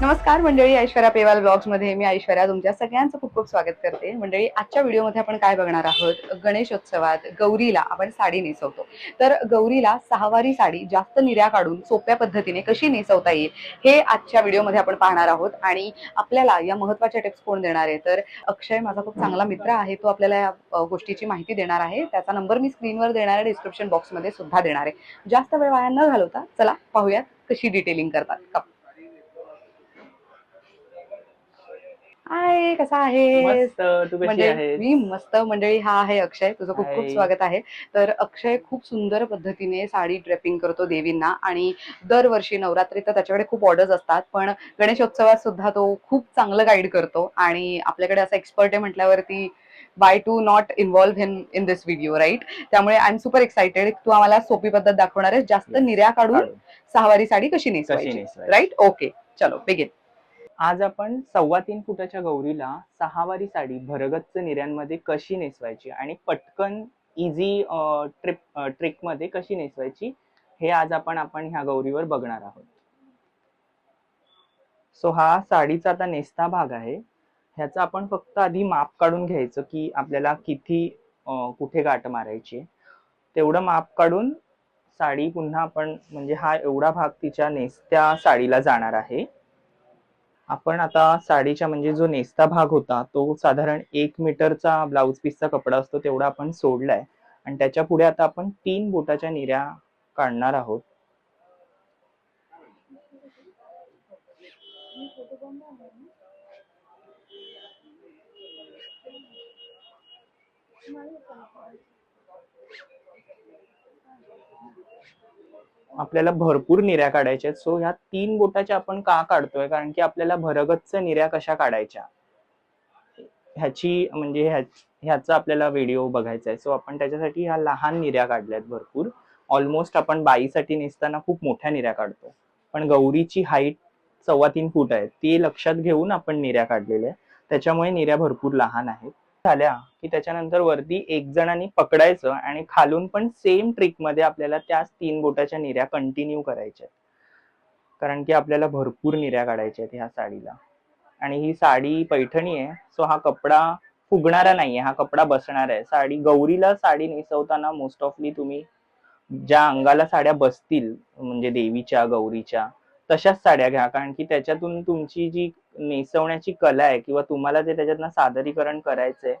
नमस्कार मंडळी. ऐश्वर्या पेवाल ब्लॉग्समध्ये मी ऐश्वर्या तुमच्या सगळ्यांचं खूप खूप स्वागत करते. मंडळी आजच्या व्हिडिओमध्ये आपण काय बघणार आहोत? गणेशोत्सवात गौरीला आपण साडी नेसवतो. तर गौरीला सहावारी साडी जास्त निर्या काढून सोप्या पद्धतीने कशी नेसवता येईल हे आजच्या व्हिडिओमध्ये आपण पाहणार आहोत. आणि आपल्याला या महत्त्वाच्या टिप्स कोण देणार आहे? तर अक्षय माझा खूप चांगला मित्र आहे तो आपल्याला या गोष्टीची माहिती देणार आहे. त्याचा नंबर मी स्क्रीनवर देणार आहे डिस्क्रिप्शन बॉक्समध्ये सुद्धा देणार आहे. जास्त वेळ वाया न घालवता चला पाहूयात कशी डिटेलिंग करतात. हाय कसा आहे मस्त तू कशी म्हणजे आहे मी मस्त मंडळी हा आहे अक्षय तुझं खूप खूप Hi. स्वागत आहे तर अक्षय खूप सुंदर पद्धतीने साडी ड्रेपिंग करतो देवींना आणि दरवर्षी नवरात्री तर त्याच्याकडे खूप ऑर्डर्स असतात पण गणेशोत्सवात सुद्धा तो खूप चांगलं गाईड करतो आणि आपल्याकडे असा एक्सपर्ट आहे म्हटल्यावरती by to not involve in in this video right त्यामुळे आय एम सुपर एक्साइटेड तू आम्हाला सोपी पद्धत दाखवणार आहेस जास्त. निर्या काढून काढून. सहावारी साडी कशी कशी नेसवायची नेसवायची. राईट ओके चलो बिगिन आज आपण सव्वा तीन फुटाच्या गौरीला सहावारी साडी भरगच्च निर्यांमध्ये कशी नेसवायची आणि पटकन इझी ट्रिप ट्रिकमध्ये कशी नेसवायची हे आज आपण आपण ह्या गौरीवर बघणार आहोत. सो हा साडीचा आता नेसता भाग आहे. ह्याचा आपण फक्त आधी माप काढून घ्यायचं की आपल्याला किती कुठे गाठ मारायची तेवढं माप काढून साडी पुन्हा आपण म्हणजे हा एवढा भाग तिच्या नेसत्या साडीला जाणार आहे. आपण आता साडीच्या म्हणजे जो नेसता भाग होता तो साधारण एक मीटरचा ब्लाऊज पीसचा कपडा असतो तेवढा आपण सोडलाय. आणि त्याच्या पुढे आता आपण तीन बोटाच्या निऱ्या काढणार आहोत. आपल्याला भरपूर निऱ्या काढायच्या आहेत. सो ह्या तीन बोटाच्या आपण का काढतोय? कारण की आपल्याला भरगच्च निऱ्या कशा काढायच्या? ह्याची म्हणजे ह्याचा आपल्याला व्हिडिओ बघायचा आहे. सो आपण त्याच्यासाठी ह्या लहान निऱ्या काढल्यात भरपूर. ऑलमोस्ट आपण बाईसाठी नेसताना खूप मोठ्या निऱ्या काढतो. पण गौरीची हाईट सव्वा तीन फूट आहे. ती लक्षात घेऊन आपण निऱ्या काढलेल्या आहेत. त्याच्यामुळे निऱ्या भरपूर लहान आहेत. झाल्या की त्याच्यानंतर वरती एक जणांनी पकडायचं आणि खालून पण सेम ट्रिकमध्ये आपल्याला त्याच तीन बोटाच्या निऱ्या कंटिन्यू करायच्या आहेत. कारण की आपल्याला भरपूर निऱ्या काढायच्या आहेत ह्या साडीला. आणि ही साडी पैठणी आहे सो हा कपडा फुगणारा नाहीये हा कपडा बसणार आहे. साडी गौरीला साडी नेसवताना मोस्ट ऑफली तुम्ही ज्या अंगाला साड्या बसतील म्हणजे देवीच्या गौरीच्या तशाच साड्या घ्या. कारण की त्याच्यातून तुमची जी नेसवण्याची कला आहे किंवा तुम्हाला जे त्याच्यातनं सादरीकरण करायचंय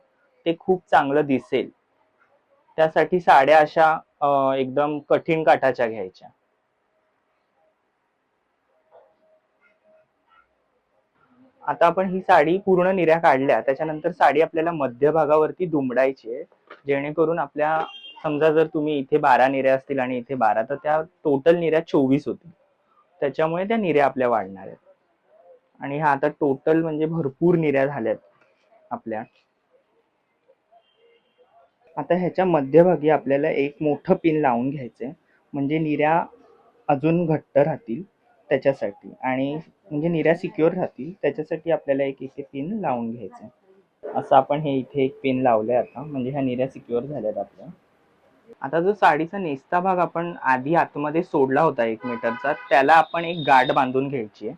ते खूप चांगलं दिसेल. त्यासाठी साड्या अशा एकदम कठीण काठाच्या घ्यायच्या. आता आपण ही साडी पूर्ण निऱ्या काढल्या त्याच्यानंतर साडी आपल्याला मध्यभागावरती दुमडायची आहे. जेणेकरून आपल्या समजा जर तुम्ही इथे बारा निऱ्या असतील आणि इथे बारा तर त्या टोटल निऱ्या चोवीस होतील. त्याच्यामुळे त्या निऱ्या आपल्या वाढणार आहेत. आणि ह्या आता टोटल म्हणजे भरपूर निर्या झाल्यात आपल्या. आता ह्याच्या मध्यभागी आपल्याला एक मोठं पिन लावून घ्यायचंय. म्हणजे निऱ्या अजून घट्ट राहतील त्याच्यासाठी. आणि म्हणजे निर्या सिक्युअर राहतील त्याच्यासाठी आपल्याला एक इथे पिन लावून घ्यायचं असं आपण हे इथे एक पिन लावलंय आता. म्हणजे ह्या निऱ्या सिक्युअर झाल्यात आपल्या. आता जो साडीचा नेसता भाग आपण आधी आतमध्ये सोडला होता एक मीटरचा त्याला आपण एक गाठ बांधून घ्यायची आहे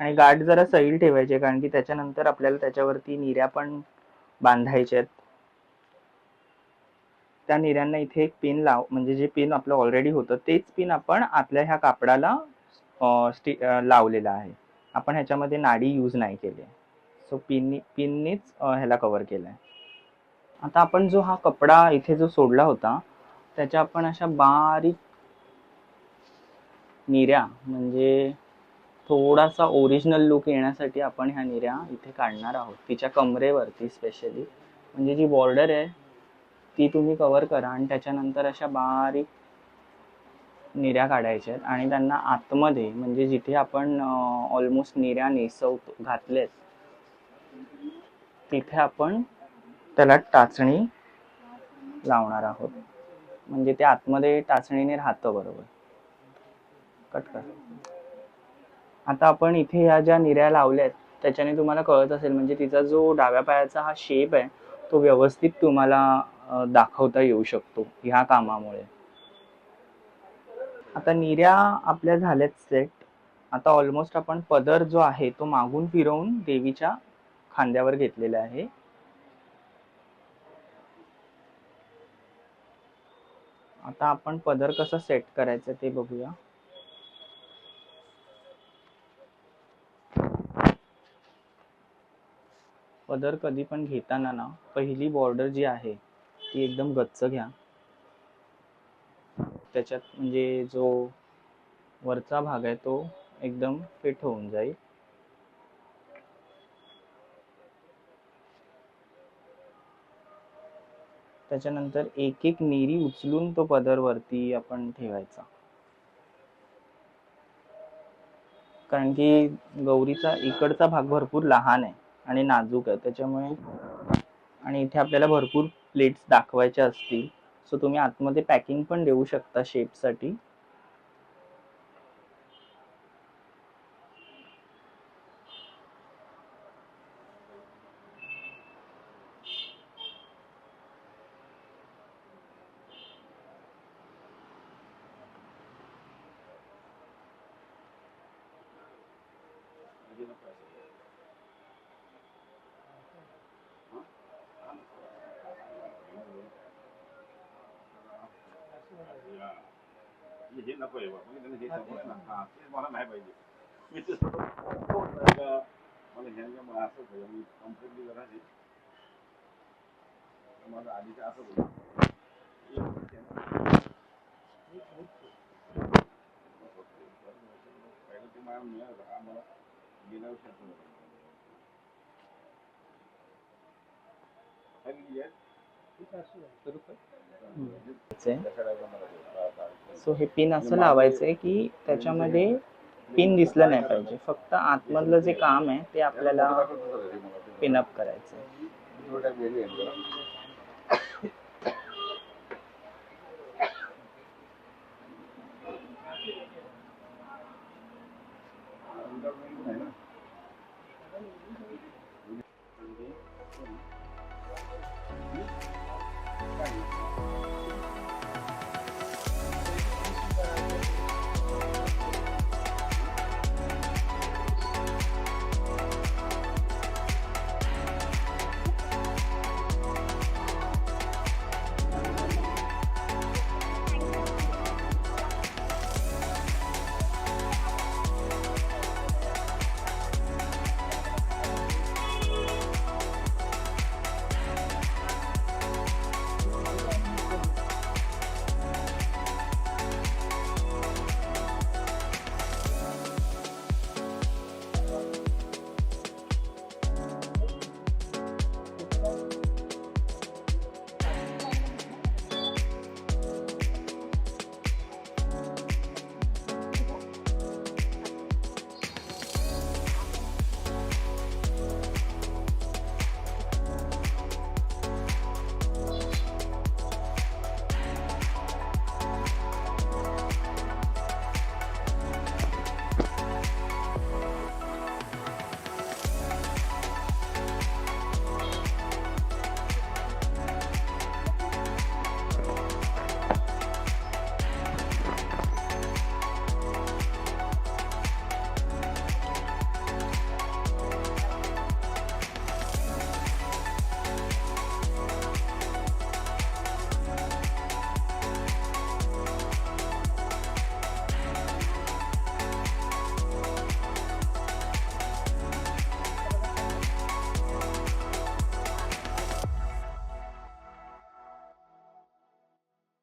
आणि गाठ जरा सैल ठेवायचे कारण की त्याच्यानंतर आपल्याला त्याच्यावरती निऱ्या पण बांधायच्या आहेत. त्या निऱ्यांना इथे एक पिन लाव म्हणजे जे पिन आपलं ऑलरेडी होतं तेच पिन आपण आतल्या ह्या कापडाला लावलेला आहे. आपण ह्याच्यामध्ये नाडी यूज नाही केली सो पिननी पिननीच ह्याला कव्हर केलंय. आता आपण जो हा कपडा इथे जो सोडला होता त्याच्या आपण अशा बारीक निऱ्या म्हणजे थोडासा ओरिजिनल लुक येण्यासाठी आपण ह्या निर्या इथे काढणार आहोत. तिच्या कमरेवरती स्पेशली म्हणजे जी बॉर्डर आहे ती तुम्ही कवर करा आणि त्याच्यानंतर अशा बारीक निऱ्या काढायच्या आहेत आणि त्यांना आतमध्ये म्हणजे जिथे आपण ऑलमोस्ट निऱ्या नेसवतो घातलेत तिथे आपण त्याला टाचणी लावणार आहोत. म्हणजे ते आतमध्ये टाचणीने राहतं बरोबर. कट कर. आता आपण इथे ह्या ज्या निऱ्या आहेत त्याच्याने तुम्हाला कळत असेल म्हणजे तिचा जो डाव्या पायाचा हा शेप आहे तो व्यवस्थित तुम्हाला दाखवता येऊ शकतो ह्या कामामुळे. आता निर्या आपल्या झाल्यात सेट आता ऑलमोस्ट आपण पदर जो आहे तो मागून फिरवून देवीच्या खांद्यावर घेतलेला आहे. आता आपण पदर कसं सेट करायचं ते बघूया. पदर कधी पण घेताना ना पहिली बॉर्डर जी आहे ती एकदम गच्च घ्या. त्याच्यात म्हणजे जो वरचा भाग आहे तो एकदम फिट होऊन जाईल. त्याच्यानंतर एक एक नेरी उचलून तो पदर वरती आपण ठेवायचा. कारण की गौरीचा इकडचा भाग भरपूर लहान आहे. आणि नाजूक आहे. त्याच्यामुळे आणि इथे आपल्याला भरपूर प्लेट्स दाखवायच्या असतील. सो तुम्ही आतमध्ये पॅकिंग पण देऊ शकता शेपसाठी हे नको आहे बाबा म्हणजे हे नको आहे ना हा ते मला नाही पाहिजे मी ते मला ह्यांच्या असं पाहिजे मी जरा हे माझं आधीचं असं होतं पहिलं ते मला मिळालं हा मला गेल्या सो हे पिन असं लावायचंय की त्याच्यामध्ये पिन दिसलं नाही पाहिजे. फक्त आतमधलं जे काम आहे ते आपल्याला पिनअप करायचंय. थोडा वेळ आहे